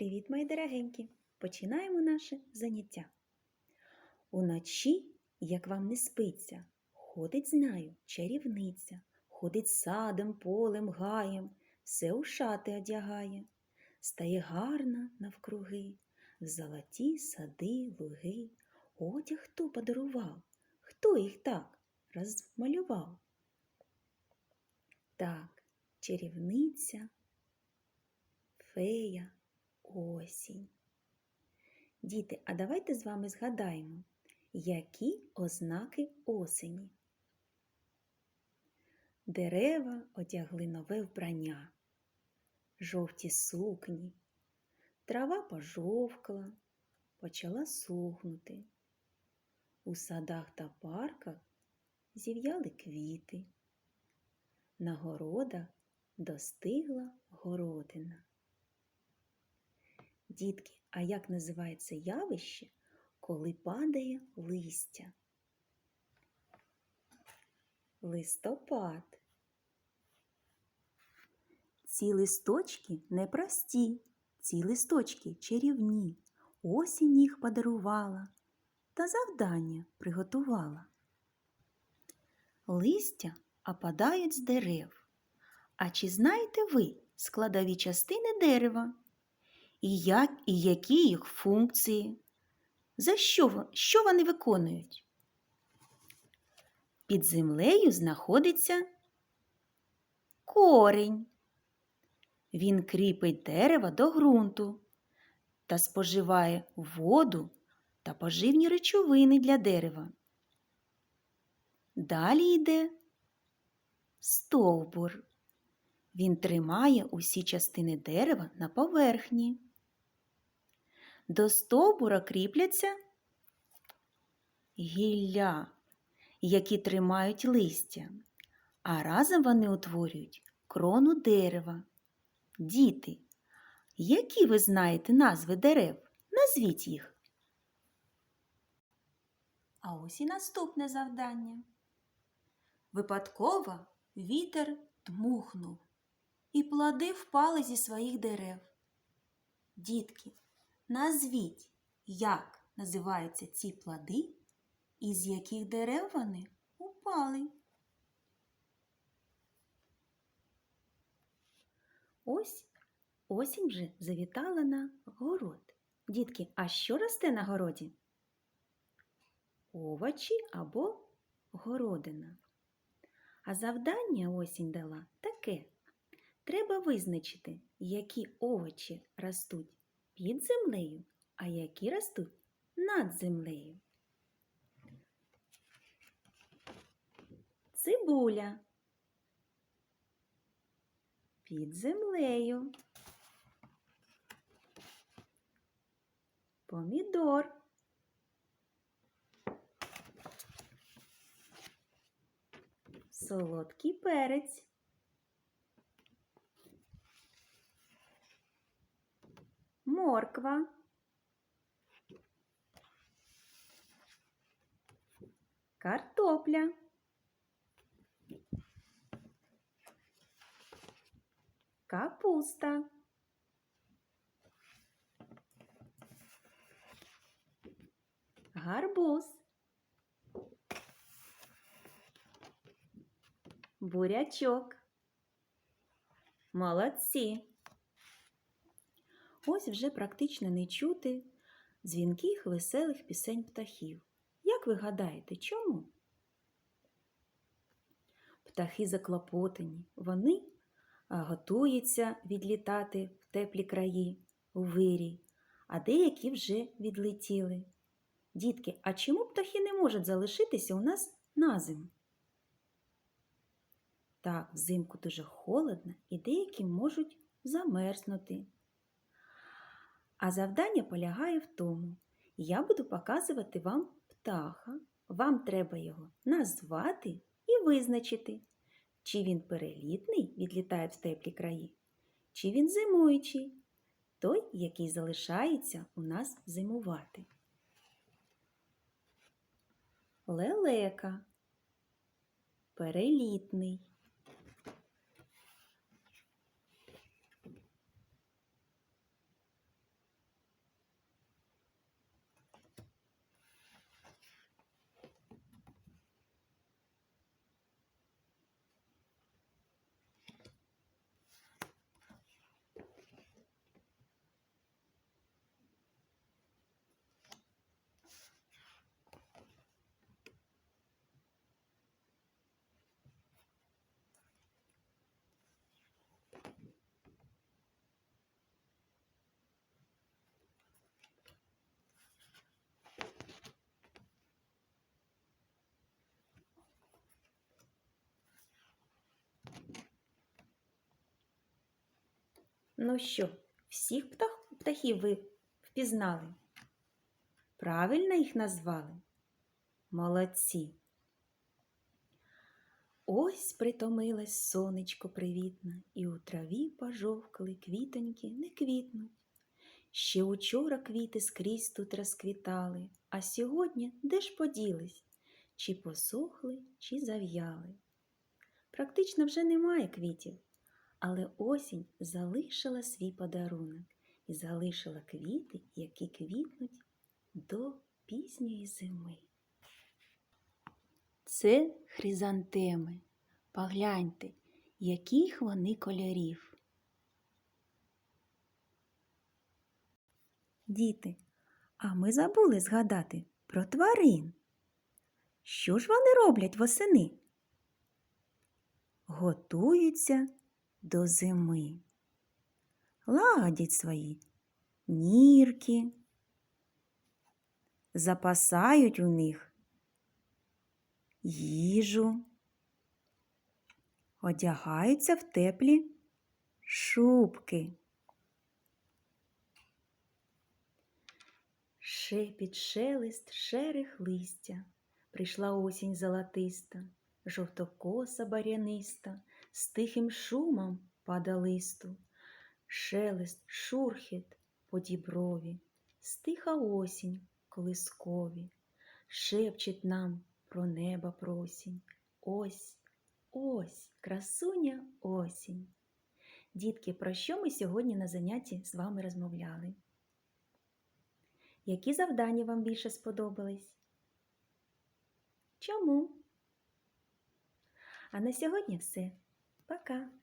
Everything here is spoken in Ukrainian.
Привіт, мої дорогенькі! Починаємо наше заняття. Уночі, як вам не спиться, ходить, знаю, чарівниця, ходить садом, полем, гаєм, все у шати одягає, стає гарна навкруги, в золоті сади, луги. Одяг хто подарував? Хто їх так розмалював? Так, чарівниця, фея, осінь. Діти, а давайте з вами згадаємо, які ознаки осені. Дерева одягли нове вбрання, жовті сукні, трава пожовкла, почала сухнути. У садах та парках зів'яли квіти. На городах достигла городина. Дітки, а як називається явище, коли падає листя? Листопад. Ці листочки непрості, ці листочки чарівні. Осінь їх подарувала та завдання приготувала. Листя опадають з дерев. А чи знаєте ви складові частини дерева? І як і які їх функції? За що, що вони виконують? Під землею знаходиться корінь. Він кріпить дерево до ґрунту та споживає воду та поживні речовини для дерева. Далі йде стовбур. Він тримає усі частини дерева на поверхні. До стовбура кріпляться гілля, які тримають листя, а разом вони утворюють крону дерева. Діти, які ви знаєте назви дерев? Назвіть їх. А ось і наступне завдання. Випадково вітер дмухнув, і плоди впали зі своїх дерев. Дітки, назвіть, як називаються ці плоди і з яких дерев вони упали. Ось осінь вже завітала на город. Дітки, а що росте на городі? Овочі або городина. А завдання осінь дала таке. Треба визначити, які овочі ростуть під землею, а які ростуть над землею. Цибуля під землею. Помідор. Солодкий перець. Морква. Картопля. Капуста. Гарбуз. Бурячок. Молодці. Ось вже практично не чути дзвінких веселих пісень птахів. Як ви гадаєте, чому? Птахи заклопотані, вони готуються відлітати в теплі краї, у вирій, а деякі вже відлетіли. Дітки, а чому птахи не можуть залишитися у нас на зиму? Так, взимку дуже холодно і деякі можуть замерзнути. А завдання полягає в тому, я буду показувати вам птаха. Вам треба його назвати і визначити, чи він перелітний, відлітає в теплі краї, чи він зимуючий, той, який залишається у нас зимувати. Лелека. Перелітний. Ну що, всіх птах, птахів ви впізнали? Правильно їх назвали? Молодці. Ось притомилось сонечко привітне, і у траві пожовкли квітоньки не квітнуть. Ще учора квіти скрізь тут розквітали, а сьогодні де ж поділись? Чи посохли, чи зав'яли. Практично вже немає квітів, але осінь залишила свій подарунок і залишила квіти, які квітнуть до пізньої зими. Це хризантеми. Погляньте, яких вони кольорів. Діти, а ми забули згадати про тварин. Що ж вони роблять восени? Готуються до зими. Ладять свої нірки, запасають у них їжу, одягаються в теплі шубки. Шепіт, шелест, шерех листя, прийшла осінь золотиста, жовтокоса баряниста, з тихим шумом пада листу, шелест, шурхіт по діброві, стиха осінь колискові, шепчить нам про неба просінь. Ось, ось, красуня осінь. Дітки, про що ми сьогодні на занятті з вами розмовляли? Які завдання вам більше сподобались? Чому? А на сьогодні все. Пока!